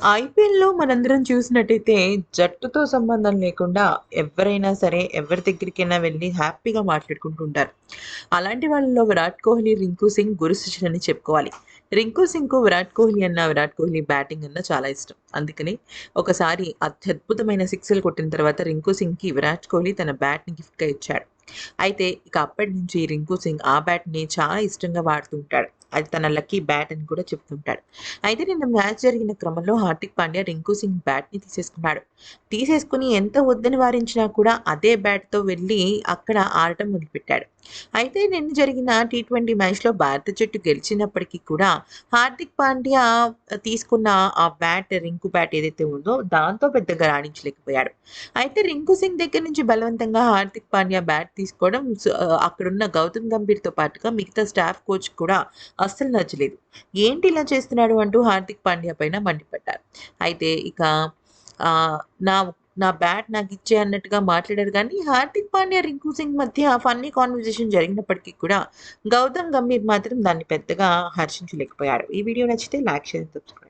ఐపీఎల్‌లో మనందరం చూసినట్టయితే జట్టుతో సంబంధం లేకుండా ఎవరైనా సరే ఎవరి దగ్గరికైనా వెళ్ళి హ్యాపీగా మాట్లాడుకుంటూ ఉంటారు. అలాంటి వాళ్ళలో విరాట్ కోహ్లీ, రింకు సింగ్ గురు శిష్యులని చెప్పుకోవాలి. రింకు సింగ్‌కు విరాట్ కోహ్లీ అన్న విరాట్ కోహ్లీ బ్యాటింగ్ అన్న చాలా ఇష్టం. అందుకని ఒకసారి అత్యద్భుతమైన సిక్స్‌లు కొట్టిన తర్వాత రింకు సింగ్‌కి విరాట్ కోహ్లీ తన బ్యాట్‌ని గిఫ్ట్‌గా ఇచ్చాడు. అయితే ఇక అప్పటి నుంచి రింకు సింగ్ ఆ బ్యాట్‌ని చాలా ఇష్టంగా వాడుతూ ఉంటాడు. అది తన లక్కీ బ్యాట్ అని కూడా చెప్తుంటాడు. అయితే నిన్న మ్యాచ్ జరిగిన క్రమంలో హార్దిక్ పాండ్యా రింకు సింగ్ బ్యాట్‌ని తీసేసుకున్నాడు. తీసేసుకొని ఎంత వద్దని వారించినా కూడా అదే బ్యాట్‌తో వెళ్ళి అక్కడ ఆడటం మొదలుపెట్టాడు. అయితే నిన్న జరిగిన టీ20 మ్యాచ్‌లో భారత జట్టు గెలిచినప్పటికీ కూడా హార్దిక్ పాండ్యా తీసుకున్న ఆ బ్యాట్ రింకు బ్యాట్ ఏదైతే ఉందో దాంతో పెద్దగా రాణించలేకపోయాడు. అయితే రింకు సింగ్ దగ్గర నుంచి బలవంతంగా హార్దిక్ పాండ్యా బ్యాట్ తీసుకోవడం అక్కడున్న గౌతమ్ గంభీర్‌తో పాటుగా మిగతా స్టాఫ్ కోచ్ కూడా అస్సలు నచ్చలేదు. ఏంటి ఇలా చేస్తున్నాడు అంటూ హార్దిక్ పాండ్యా పైన మండిపడ్డారు. అయితే ఇక నా నా బ్యాట్ నాకు ఇచ్చే అన్నట్టుగా మాట్లాడారు కానీ హార్దిక్ పాండ్యా, రింకు సింగ్ మధ్య ఫన్నీ కాన్వర్జేషన్ జరిగినప్పటికీ కూడా గౌతమ్ గంభీర్ మాత్రం దాన్ని పెద్దగా హర్షించలేకపోయారు ఈ వీడియో నచ్చితే లైక్, షేర్, సబ్స్క్రైబ్.